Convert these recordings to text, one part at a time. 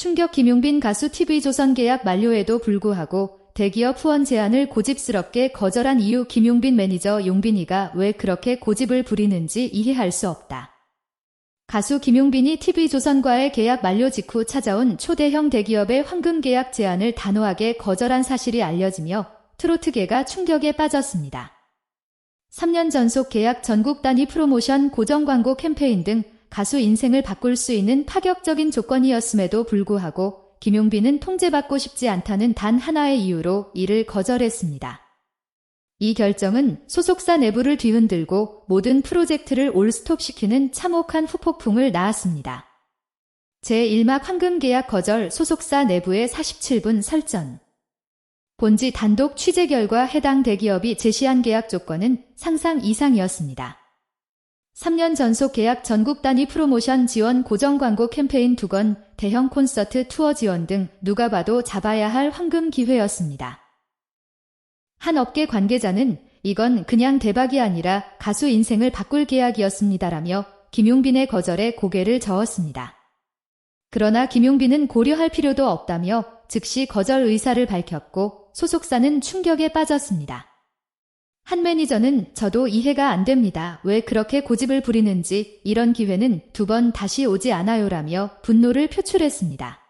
충격 김용빈 가수 TV조선 계약 만료에도 불구하고 대기업 후원 제안을 고집스럽게 거절한 이유 김용빈 매니저 용빈이가 왜 그렇게 고집을 부리는지 이해할 수 없다. 가수 김용빈이 TV조선과의 계약 만료 직후 찾아온 초대형 대기업의 황금 계약 제안을 단호하게 거절한 사실이 알려지며 트로트계가 충격에 빠졌습니다. 3년 전속 계약 전국 단위 프로모션 고정 광고 캠페인 등 가수 인생을 바꿀 수 있는 파격적인 조건이었음에도 불구하고 김용빈은 통제받고 싶지 않다는 단 하나의 이유로 이를 거절했습니다. 이 결정은 소속사 내부를 뒤흔들고 모든 프로젝트를 올스톱시키는 참혹한 후폭풍을 낳았습니다. 제1막 황금 계약 거절 소속사 내부의 47분 설전 본지 단독 취재 결과 해당 대기업이 제시한 계약 조건은 상상 이상이었습니다. 3년 전속 계약 전국 단위 프로모션 지원 고정 광고 캠페인 두 건, 대형 콘서트 투어 지원 등 누가 봐도 잡아야 할 황금 기회였습니다. 한 업계 관계자는 이건 그냥 대박이 아니라 가수 인생을 바꿀 계약이었습니다라며 김용빈의 거절에 고개를 저었습니다. 그러나 김용빈은 고려할 필요도 없다며 즉시 거절 의사를 밝혔고 소속사는 충격에 빠졌습니다. 한 매니저는 저도 이해가 안 됩니다. 왜 그렇게 고집을 부리는지 이런 기회는 두 번 다시 오지 않아요라며 분노를 표출했습니다.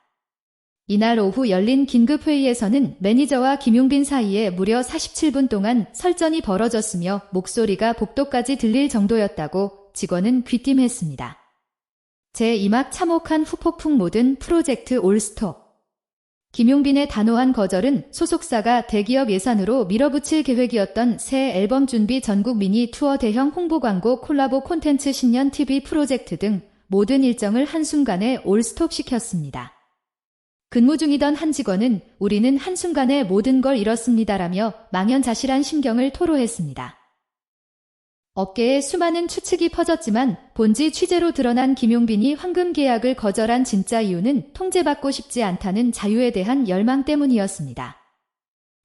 이날 오후 열린 긴급회의에서는 매니저와 김용빈 사이에 무려 47분 동안 설전이 벌어졌으며 목소리가 복도까지 들릴 정도였다고 직원은 귀띔했습니다. 제2막 참혹한 후폭풍 모든 프로젝트 올스톱 김용빈의 단호한 거절은 소속사가 대기업 예산으로 밀어붙일 계획이었던 새 앨범 준비 전국 미니 투어 대형 홍보 광고 콜라보 콘텐츠 신년 TV 프로젝트 등 모든 일정을 한순간에 올스톱 시켰습니다. 근무 중이던 한 직원은 우리는 한순간에 모든 걸 잃었습니다라며 망연자실한 심경을 토로했습니다. 업계에 수많은 추측이 퍼졌지만 본지 취재로 드러난 김용빈이 황금 계약을 거절한 진짜 이유는 통제받고 싶지 않다는 자유에 대한 열망 때문이었습니다.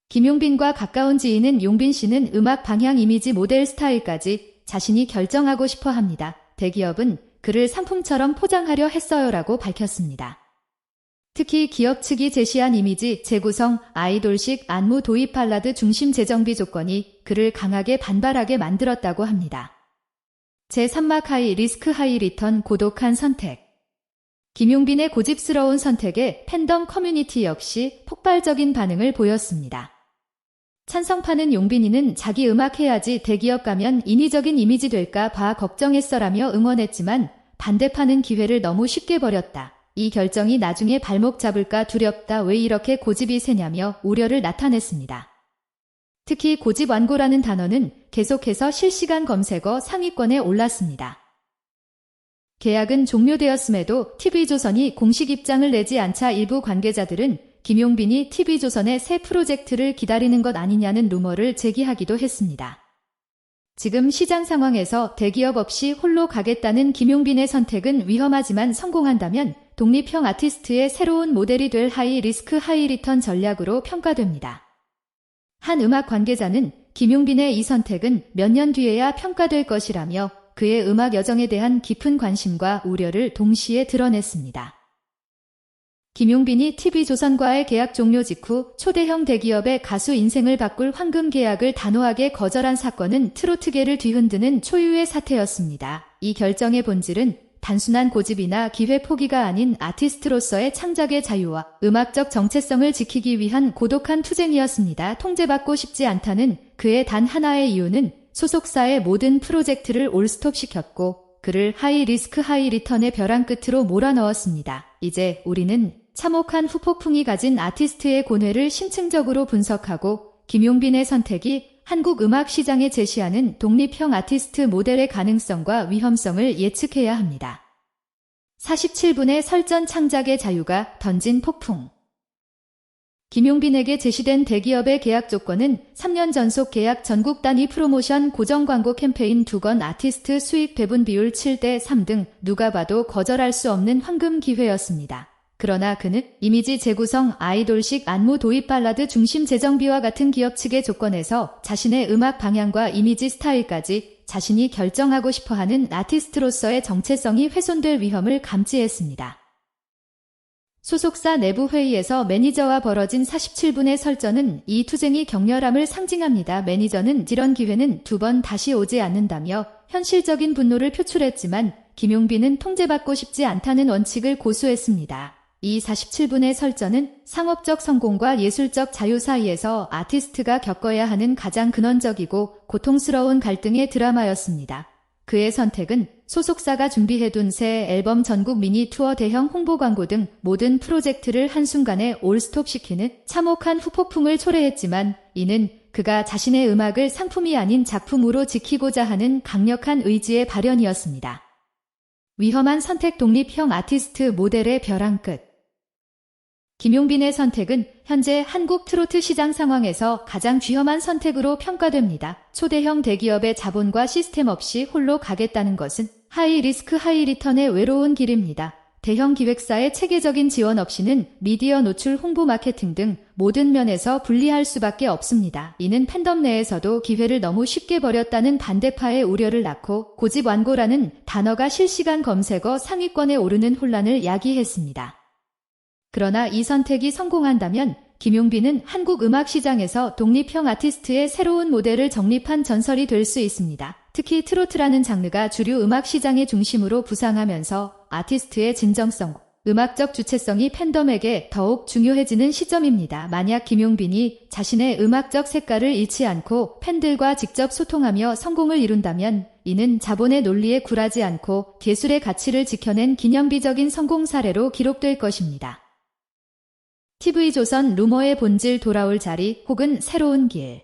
김용빈과 가까운 지인은 용빈 씨는 음악 방향 이미지 모델 스타일까지 자신이 결정하고 싶어 합니다. 대기업은 그를 상품처럼 포장하려 했어요라고 밝혔습니다. 특히 기업 측이 제시한 이미지 재구성 아이돌식 안무 도입 발라드 중심 재정비 조건이 그를 강하게 반발하게 만들었다고 합니다. 제3막 하이 리스크 하이 리턴 고독한 선택 김용빈의 고집스러운 선택에 팬덤 커뮤니티 역시 폭발적인 반응을 보였습니다. 찬성파는 용빈이는 자기 음악 해야지 대기업 가면 인위적인 이미지 될까 봐 걱정했어라며 응원했지만 반대파는 기회를 너무 쉽게 버렸다. 이 결정이 나중에 발목 잡을까 두렵다 왜 이렇게 고집이 세냐며 우려를 나타냈습니다. 특히 고집 완고라는 단어는 계속해서 실시간 검색어 상위권에 올랐습니다. 계약은 종료되었음에도 TV조선이 공식 입장을 내지 않자 일부 관계자들은 김용빈이 TV조선의 새 프로젝트를 기다리는 것 아니냐는 루머를 제기하기도 했습니다. 지금 시장 상황에서 대기업 없이 홀로 가겠다는 김용빈의 선택은 위험하지만 성공한다면 독립형 아티스트의 새로운 모델이 될 하이 리스크 하이 리턴 전략으로 평가됩니다. 한 음악 관계자는 김용빈의 이 선택은 몇 년 뒤에야 평가될 것이라며 그의 음악 여정에 대한 깊은 관심과 우려를 동시에 드러냈습니다. 김용빈이 TV조선과의 계약 종료 직후 초대형 대기업의 가수 인생을 바꿀 황금 계약을 단호하게 거절한 사건은 트로트계를 뒤흔드는 초유의 사태였습니다. 이 결정의 본질은 단순한 고집이나 기회 포기가 아닌 아티스트로서의 창작의 자유와 음악적 정체성을 지키기 위한 고독한 투쟁이었습니다. 통제받고 싶지 않다는 그의 단 하나의 이유는 소속사의 모든 프로젝트를 올스톱 시켰고 그를 하이 리스크 하이 리턴의 벼랑 끝으로 몰아넣었습니다. 이제 우리는 참혹한 후폭풍이 가진 아티스트의 고뇌를 심층적으로 분석하고 김용빈의 선택이 한국 음악 시장에 제시하는 독립형 아티스트 모델의 가능성과 위험성을 예측해야 합니다. 47분의 설전 창작의 자유가 던진 폭풍 김용빈에게 제시된 대기업의 계약 조건은 3년 전속 계약 전국 단위 프로모션 고정 광고 캠페인 두 건 아티스트 수익 배분 비율 7대 3 등 누가 봐도 거절할 수 없는 황금 기회였습니다. 그러나 그는 이미지 재구성 아이돌식 안무 도입 발라드 중심 재정비와 같은 기업 측의 조건에서 자신의 음악 방향과 이미지 스타일까지 자신이 결정하고 싶어 하는 아티스트로서의 정체성이 훼손될 위험을 감지했습니다. 소속사 내부 회의에서 매니저와 벌어진 47분의 설전은 이 투쟁이 격렬함을 상징합니다. 매니저는 이런 기회는 두 번 다시 오지 않는다며 현실적인 분노를 표출했지만 김용빈은 통제받고 싶지 않다는 원칙을 고수했습니다. 이 47분의 설전은 상업적 성공과 예술적 자유 사이에서 아티스트가 겪어야 하는 가장 근원적이고 고통스러운 갈등의 드라마였습니다. 그의 선택은 소속사가 준비해둔 새 앨범 전국 미니 투어 대형 홍보 광고 등 모든 프로젝트를 한순간에 올스톱시키는 참혹한 후폭풍을 초래했지만 이는 그가 자신의 음악을 상품이 아닌 작품으로 지키고자 하는 강력한 의지의 발현이었습니다. 위험한 선택 독립형 아티스트 모델의 벼랑 끝. 김용빈의 선택은 현재 한국 트로트 시장 상황에서 가장 위험한 선택으로 평가됩니다. 초대형 대기업의 자본과 시스템 없이 홀로 가겠다는 것은 하이 리스크 하이 리턴의 외로운 길입니다. 대형 기획사의 체계적인 지원 없이는 미디어 노출 홍보 마케팅 등 모든 면에서 불리할 수밖에 없습니다. 이는 팬덤 내에서도 기회를 너무 쉽게 버렸다는 반대파의 우려를 낳고 고집 완고라는 단어가 실시간 검색어 상위권에 오르는 혼란을 야기했습니다. 그러나 이 선택이 성공한다면 김용빈은 한국 음악 시장에서 독립형 아티스트의 새로운 모델을 정립한 전설이 될 수 있습니다. 특히 트로트라는 장르가 주류 음악 시장의 중심으로 부상하면서 아티스트의 진정성, 음악적 주체성이 팬덤에게 더욱 중요해지는 시점입니다. 만약 김용빈이 자신의 음악적 색깔을 잃지 않고 팬들과 직접 소통하며 성공을 이룬다면 이는 자본의 논리에 굴하지 않고 예술의 가치를 지켜낸 기념비적인 성공 사례로 기록될 것입니다. TV조선 루머의 본질 돌아올 자리 혹은 새로운 길.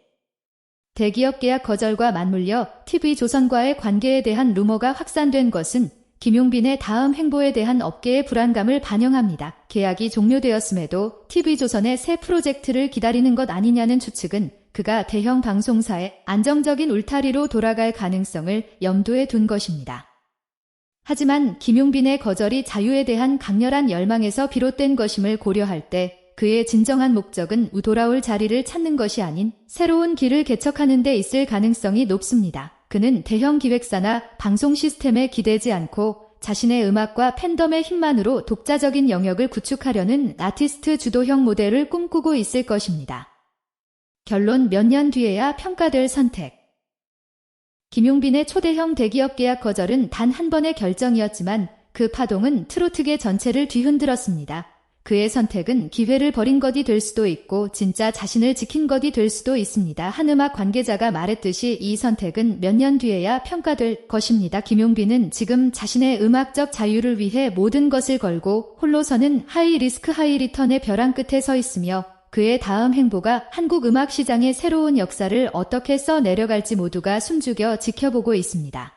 대기업 계약 거절과 맞물려 TV조선과의 관계에 대한 루머가 확산된 것은 김용빈의 다음 행보에 대한 업계의 불안감을 반영합니다. 계약이 종료되었음에도 TV조선의 새 프로젝트를 기다리는 것 아니냐는 추측은 그가 대형 방송사의 안정적인 울타리로 돌아갈 가능성을 염두에 둔 것입니다. 하지만 김용빈의 거절이 자유에 대한 강렬한 열망에서 비롯된 것임을 고려할 때 그의 진정한 목적은 돌아올 자리를 찾는 것이 아닌 새로운 길을 개척하는 데 있을 가능성이 높습니다. 그는 대형 기획사나 방송 시스템에 기대지 않고 자신의 음악과 팬덤의 힘만으로 독자적인 영역을 구축하려는 아티스트 주도형 모델을 꿈꾸고 있을 것입니다. 결론 몇 년 뒤에야 평가될 선택. 김용빈의 초대형 대기업 계약 거절은 단 한 번의 결정이었지만 그 파동은 트로트계 전체를 뒤흔들었습니다. 그의 선택은 기회를 버린 것이 될 수도 있고 진짜 자신을 지킨 것이 될 수도 있습니다. 한 음악 관계자가 말했듯이 이 선택은 몇 년 뒤에야 평가될 것입니다. 김용빈은 지금 자신의 음악적 자유를 위해 모든 것을 걸고 홀로서는 하이 리스크 하이 리턴의 벼랑 끝에 서 있으며 그의 다음 행보가 한국 음악 시장의 새로운 역사를 어떻게 써 내려갈지 모두가 숨죽여 지켜보고 있습니다.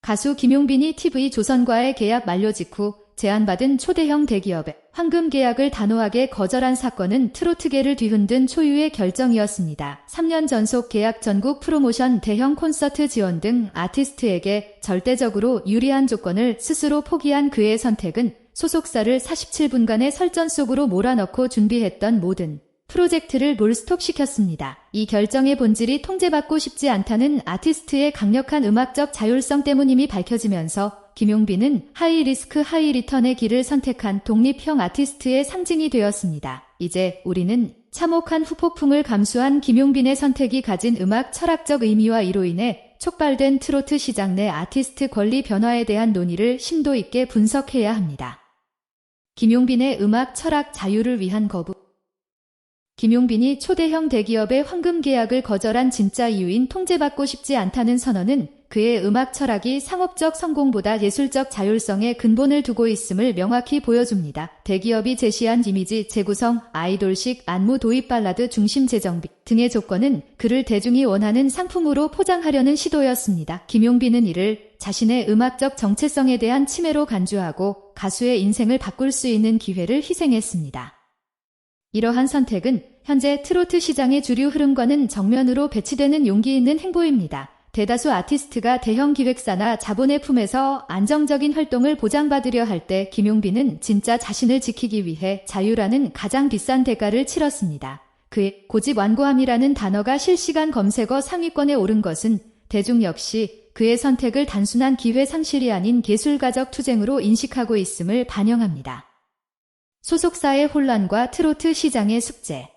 가수 김용빈이 TV 조선과의 계약 만료 직후 제안받은 초대형 대기업의 황금 계약을 단호하게 거절한 사건은 트로트계를 뒤흔든 초유의 결정이었습니다. 3년 전속 계약 전국 프로모션 대형 콘서트 지원 등 아티스트에게 절대적으로 유리한 조건을 스스로 포기한 그의 선택은 소속사를 47분간의 설전 속으로 몰아넣고 준비했던 모든 프로젝트를 몰스톱시켰습니다. 이 결정의 본질이 통제받고 싶지 않다는 아티스트의 강력한 음악적 자율성 때문임이 밝혀지면서 김용빈은 하이 리스크 하이 리턴의 길을 선택한 독립형 아티스트의 상징이 되었습니다. 이제 우리는 참혹한 후폭풍을 감수한 김용빈의 선택이 가진 음악 철학적 의미와 이로 인해 촉발된 트로트 시장 내 아티스트 권리 변화에 대한 논의를 심도 있게 분석해야 합니다. 김용빈의 음악 철학 자유를 위한 거부 김용빈이 초대형 대기업의 황금 계약을 거절한 진짜 이유인 통제받고 싶지 않다는 선언은 그의 음악 철학이 상업적 성공보다 예술적 자율성에 근본을 두고 있음을 명확히 보여줍니다. 대기업이 제시한 이미지, 재구성, 아이돌식, 안무 도입 발라드 중심 재정비 등의 조건은 그를 대중이 원하는 상품으로 포장하려는 시도였습니다. 김용빈은 이를 자신의 음악적 정체성에 대한 침해로 간주하고 가수의 인생을 바꿀 수 있는 기회를 희생했습니다. 이러한 선택은 현재 트로트 시장의 주류 흐름과는 정면으로 배치되는 용기 있는 행보입니다. 대다수 아티스트가 대형 기획사나 자본의 품에서 안정적인 활동을 보장받으려 할 때 김용빈은 진짜 자신을 지키기 위해 자유라는 가장 비싼 대가를 치렀습니다. 그의 고집 완고함이라는 단어가 실시간 검색어 상위권에 오른 것은 대중 역시 그의 선택을 단순한 기회 상실이 아닌 예술가적 투쟁으로 인식하고 있음을 반영합니다. 소속사의 혼란과 트로트 시장의 숙제.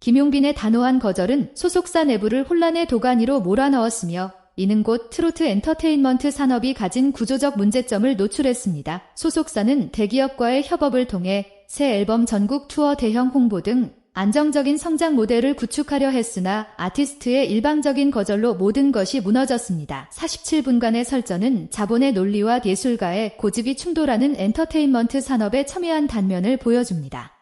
김용빈의 단호한 거절은 소속사 내부를 혼란의 도가니로 몰아넣었으며 이는 곧 트로트 엔터테인먼트 산업이 가진 구조적 문제점을 노출했습니다. 소속사는 대기업과의 협업을 통해 새 앨범 전국 투어 대형 홍보 등 안정적인 성장 모델을 구축하려 했으나 아티스트의 일방적인 거절로 모든 것이 무너졌습니다. 47분간의 설전은 자본의 논리와 예술가의 고집이 충돌하는 엔터테인먼트 산업에 첨예한 단면을 보여줍니다.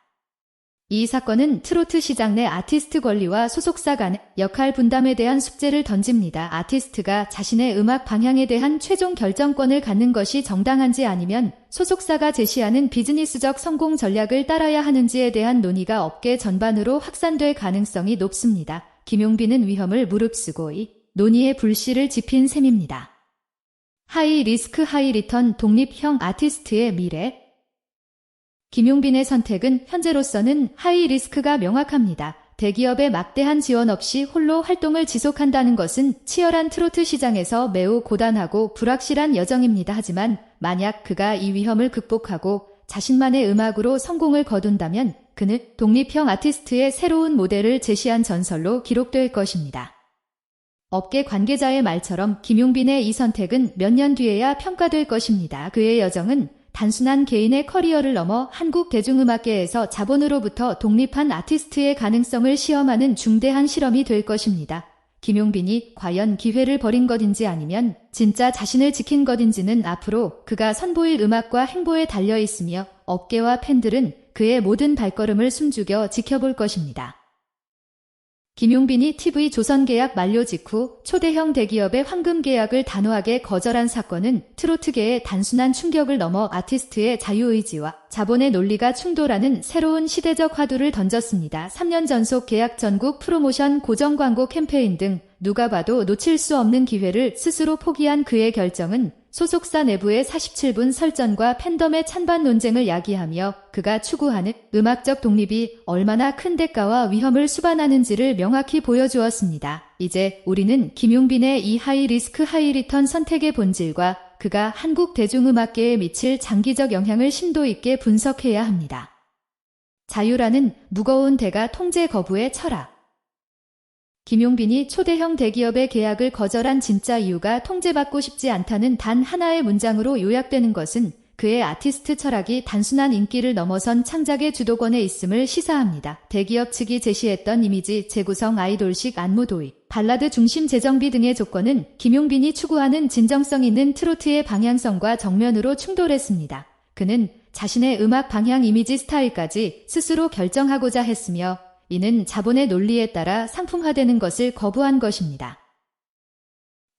이 사건은 트로트 시장 내 아티스트 권리와 소속사 간의 역할 분담에 대한 숙제를 던집니다. 아티스트가 자신의 음악 방향에 대한 최종 결정권을 갖는 것이 정당한지 아니면 소속사가 제시하는 비즈니스적 성공 전략을 따라야 하는지에 대한 논의가 업계 전반으로 확산될 가능성이 높습니다. 김용빈은 위험을 무릅쓰고 이 논의의 불씨를 지핀 셈입니다. 하이 리스크 하이 리턴 독립형 아티스트의 미래 김용빈의 선택은 현재로서는 하이 리스크가 명확합니다. 대기업의 막대한 지원 없이 홀로 활동을 지속한다는 것은 치열한 트로트 시장에서 매우 고단하고 불확실한 여정입니다. 하지만 만약 그가 이 위험을 극복하고 자신만의 음악으로 성공을 거둔다면 그는 독립형 아티스트의 새로운 모델을 제시한 전설로 기록될 것입니다. 업계 관계자의 말처럼 김용빈의 이 선택은 몇 년 뒤에야 평가될 것입니다. 그의 여정은 단순한 개인의 커리어를 넘어 한국 대중음악계에서 자본으로부터 독립한 아티스트의 가능성을 시험하는 중대한 실험이 될 것입니다. 김용빈이 과연 기회를 버린 것인지 아니면 진짜 자신을 지킨 것인지는 앞으로 그가 선보일 음악과 행보에 달려 있으며 업계와 팬들은 그의 모든 발걸음을 숨죽여 지켜볼 것입니다. 김용빈이 TV 조선 계약 만료 직후 초대형 대기업의 황금 계약을 단호하게 거절한 사건은 트로트계의 단순한 충격을 넘어 아티스트의 자유의지와 자본의 논리가 충돌하는 새로운 시대적 화두를 던졌습니다. 3년 전속 계약 전국 프로모션 고정 광고 캠페인 등 누가 봐도 놓칠 수 없는 기회를 스스로 포기한 그의 결정은 소속사 내부의 47분 설전과 팬덤의 찬반 논쟁을 야기하며 그가 추구하는 음악적 독립이 얼마나 큰 대가와 위험을 수반하는지를 명확히 보여주었습니다. 이제 우리는 김용빈의 이 하이 리스크 하이 리턴 선택의 본질과 그가 한국 대중음악계에 미칠 장기적 영향을 심도 있게 분석해야 합니다. 자유라는 무거운 대가 통제 거부의 철학. 김용빈이 초대형 대기업의 계약을 거절한 진짜 이유가 통제받고 싶지 않다는 단 하나의 문장으로 요약되는 것은 그의 아티스트 철학이 단순한 인기를 넘어선 창작의 주도권에 있음을 시사합니다. 대기업 측이 제시했던 이미지, 재구성 아이돌식 안무 도입, 발라드 중심 재정비 등의 조건은 김용빈이 추구하는 진정성 있는 트로트의 방향성과 정면으로 충돌했습니다. 그는 자신의 음악 방향 이미지 스타일까지 스스로 결정하고자 했으며 이는 자본의 논리에 따라 상품화되는 것을 거부한 것입니다.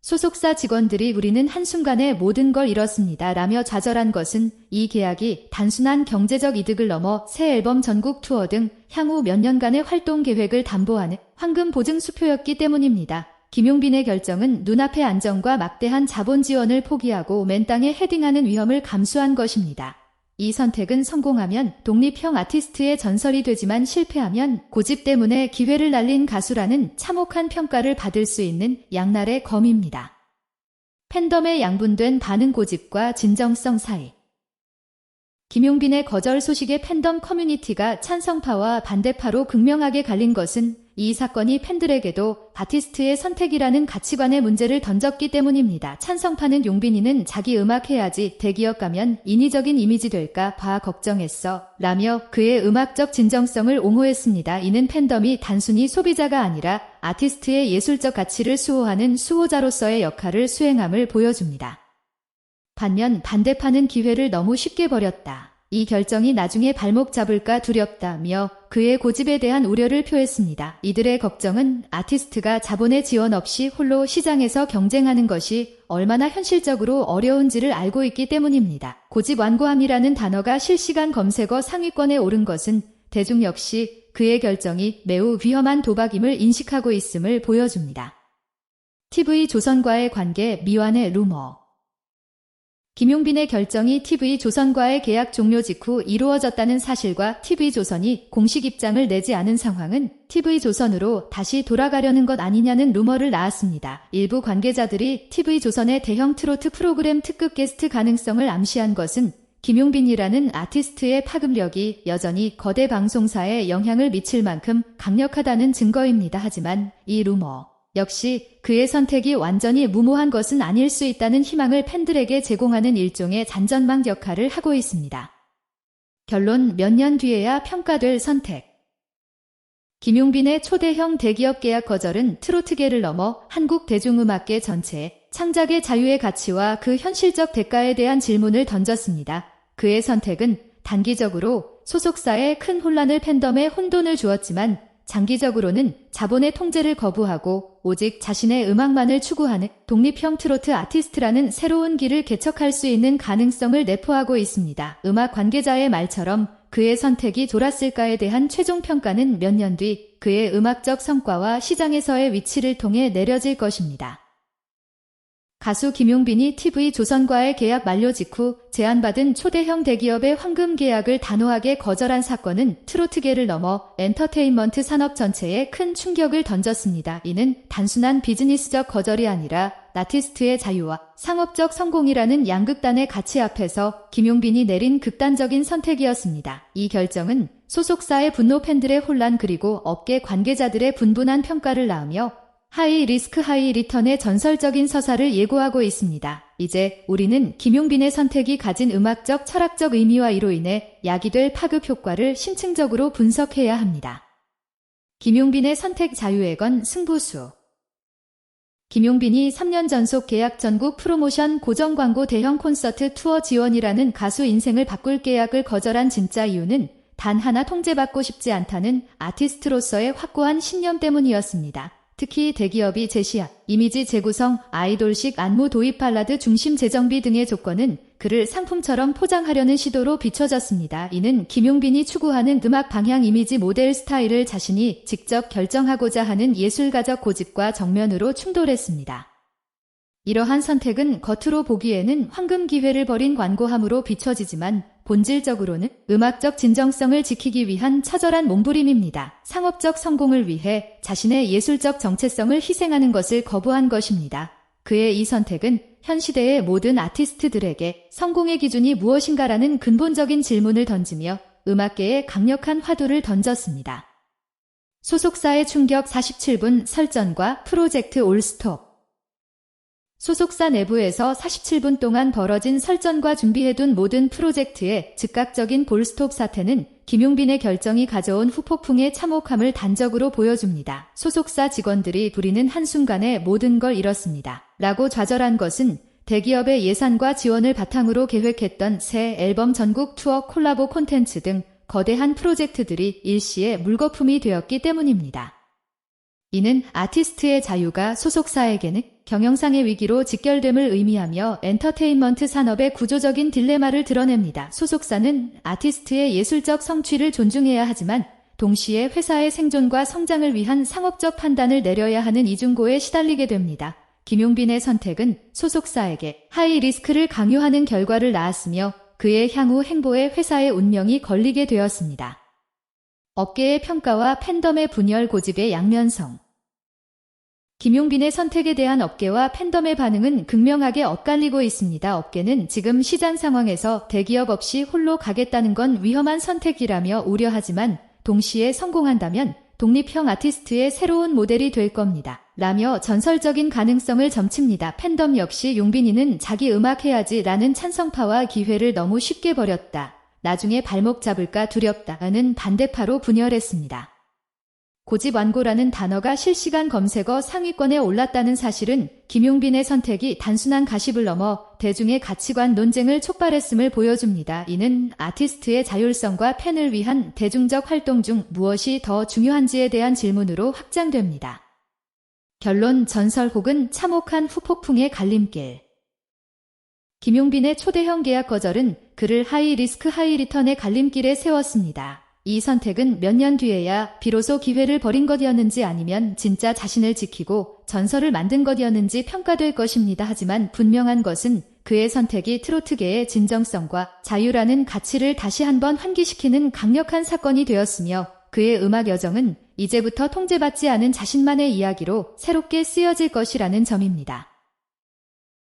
소속사 직원들이 우리는 한순간에 모든 걸 잃었습니다. 라며 좌절한 것은 이 계약이 단순한 경제적 이득을 넘어 새 앨범 전국 투어 등 향후 몇 년간의 활동 계획을 담보하는 황금 보증 수표였기 때문입니다. 김용빈의 결정은 눈앞의 안정과 막대한 자본 지원을 포기하고 맨 땅에 헤딩하는 위험을 감수한 것입니다. 이 선택은 성공하면 독립형 아티스트의 전설이 되지만 실패하면 고집 때문에 기회를 날린 가수라는 참혹한 평가를 받을 수 있는 양날의 검입니다. 팬덤의 양분된 반응 고집과 진정성 사이 김용빈의 거절 소식에 팬덤 커뮤니티가 찬성파와 반대파로 극명하게 갈린 것은 이 사건이 팬들에게도 아티스트의 선택이라는 가치관의 문제를 던졌기 때문입니다. 찬성파는 용빈이는 자기 음악 해야지 대기업 가면 인위적인 이미지 될까 봐 걱정했어. 라며 그의 음악적 진정성을 옹호했습니다. 이는 팬덤이 단순히 소비자가 아니라 아티스트의 예술적 가치를 수호하는 수호자로서의 역할을 수행함을 보여줍니다. 반면 반대파는 기회를 너무 쉽게 버렸다. 이 결정이 나중에 발목 잡을까 두렵다며 그의 고집에 대한 우려를 표했습니다. 이들의 걱정은 아티스트가 자본의 지원 없이 홀로 시장에서 경쟁하는 것이 얼마나 현실적으로 어려운지를 알고 있기 때문입니다. 고집 완고함이라는 단어가 실시간 검색어 상위권에 오른 것은 대중 역시 그의 결정이 매우 위험한 도박임을 인식하고 있음을 보여줍니다. TV 조선과의 관계 미완의 루머 김용빈의 결정이 TV조선과의 계약 종료 직후 이루어졌다는 사실과 TV조선이 공식 입장을 내지 않은 상황은 TV조선으로 다시 돌아가려는 것 아니냐는 루머를 낳았습니다. 일부 관계자들이 TV조선의 대형 트로트 프로그램 특급 게스트 가능성을 암시한 것은 김용빈이라는 아티스트의 파급력이 여전히 거대 방송사에 영향을 미칠 만큼 강력하다는 증거입니다. 하지만 이 루머 역시 그의 선택이 완전히 무모한 것은 아닐 수 있다는 희망을 팬들에게 제공하는 일종의 잔전망 역할을 하고 있습니다. 결론 몇 년 뒤에야 평가될 선택. 김용빈의 초대형 대기업 계약 거절은 트로트계를 넘어 한국 대중음악계 전체 창작의 자유의 가치와 그 현실적 대가에 대한 질문을 던졌습니다. 그의 선택은 단기적으로 소속사에 큰 혼란을 팬덤에 혼돈을 주었지만 장기적으로는 자본의 통제를 거부하고 오직 자신의 음악만을 추구하는 독립형 트로트 아티스트라는 새로운 길을 개척할 수 있는 가능성을 내포하고 있습니다. 음악 관계자의 말처럼 그의 선택이 돌았을까에 대한 최종 평가는 몇 년 뒤 그의 음악적 성과와 시장에서의 위치를 통해 내려질 것입니다. 가수 김용빈이 TV 조선과의 계약 만료 직후 제안받은 초대형 대기업의 황금 계약을 단호하게 거절한 사건은 트로트계를 넘어 엔터테인먼트 산업 전체에 큰 충격을 던졌습니다. 이는 단순한 비즈니스적 거절이 아니라 나티스트의 자유와 상업적 성공이라는 양극단의 가치 앞에서 김용빈이 내린 극단적인 선택이었습니다. 이 결정은 소속사의 분노 팬들의 혼란 그리고 업계 관계자들의 분분한 평가를 낳으며 하이 리스크 하이 리턴의 전설적인 서사를 예고하고 있습니다. 이제 우리는 김용빈의 선택이 가진 음악적 철학적 의미와 이로 인해 야기될 파급 효과를 심층적으로 분석해야 합니다. 김용빈의 선택 자유의 건 승부수 김용빈이 3년 전속 계약 전국 프로모션 고정 광고 대형 콘서트 투어 지원이라는 가수 인생을 바꿀 계약을 거절한 진짜 이유는 단 하나 통제받고 싶지 않다는 아티스트로서의 확고한 신념 때문이었습니다. 특히 대기업이 제시한 이미지 재구성, 아이돌식 안무 도입 발라드 중심 재정비 등의 조건은 그를 상품처럼 포장하려는 시도로 비춰졌습니다. 이는 김용빈이 추구하는 음악 방향 이미지 모델 스타일을 자신이 직접 결정하고자 하는 예술가적 고집과 정면으로 충돌했습니다. 이러한 선택은 겉으로 보기에는 황금 기회를 버린 관고함으로 비춰지지만 본질적으로는 음악적 진정성을 지키기 위한 처절한 몸부림입니다. 상업적 성공을 위해 자신의 예술적 정체성을 희생하는 것을 거부한 것입니다. 그의 이 선택은 현 시대의 모든 아티스트들에게 성공의 기준이 무엇인가라는 근본적인 질문을 던지며 음악계에 강력한 화두를 던졌습니다. 소속사의 충격 47분 설전과 프로젝트 올스톱 소속사 내부에서 47분 동안 벌어진 설전과 준비해둔 모든 프로젝트의 즉각적인 볼스톱 사태는 김용빈의 결정이 가져온 후폭풍의 참혹함을 단적으로 보여줍니다. 소속사 직원들이 부리는 한순간에 모든 걸 잃었습니다. 라고 좌절한 것은 대기업의 예산과 지원을 바탕으로 계획했던 새 앨범 전국 투어 콜라보 콘텐츠 등 거대한 프로젝트들이 일시에 물거품이 되었기 때문입니다. 이는 아티스트의 자유가 소속사에게는 경영상의 위기로 직결됨을 의미하며 엔터테인먼트 산업의 구조적인 딜레마를 드러냅니다. 소속사는 아티스트의 예술적 성취를 존중해야 하지만 동시에 회사의 생존과 성장을 위한 상업적 판단을 내려야 하는 이중고에 시달리게 됩니다. 김용빈의 선택은 소속사에게 하이 리스크를 강요하는 결과를 낳았으며 그의 향후 행보에 회사의 운명이 걸리게 되었습니다. 업계의 평가와 팬덤의 분열 고집의 양면성 김용빈의 선택에 대한 업계와 팬덤의 반응은 극명하게 엇갈리고 있습니다. 업계는 지금 시장 상황에서 대기업 없이 홀로 가겠다는 건 위험한 선택이라며 우려하지만 동시에 성공한다면 독립형 아티스트의 새로운 모델이 될 겁니다. 라며 전설적인 가능성을 점칩니다. 팬덤 역시 용빈이는 자기 음악 해야지 라는 찬성파와 기회를 너무 쉽게 버렸다. 나중에 발목 잡을까 두렵다는 반대파로 분열했습니다. 고집 완고라는 단어가 실시간 검색어 상위권에 올랐다는 사실은 김용빈의 선택이 단순한 가십을 넘어 대중의 가치관 논쟁을 촉발했음을 보여줍니다. 이는 아티스트의 자율성과 팬을 위한 대중적 활동 중 무엇이 더 중요한지에 대한 질문으로 확장됩니다. 결론 전설 혹은 참혹한 후폭풍의 갈림길 김용빈의 초대형 계약 거절은 그를 하이 리스크 하이 리턴의 갈림길에 세웠습니다. 이 선택은 몇 년 뒤에야 비로소 기회를 버린 것이었는지 아니면 진짜 자신을 지키고 전설을 만든 것이었는지 평가될 것입니다. 하지만 분명한 것은 그의 선택이 트로트계의 진정성과 자유라는 가치를 다시 한번 환기시키는 강력한 사건이 되었으며 그의 음악 여정은 이제부터 통제받지 않은 자신만의 이야기로 새롭게 쓰여질 것이라는 점입니다.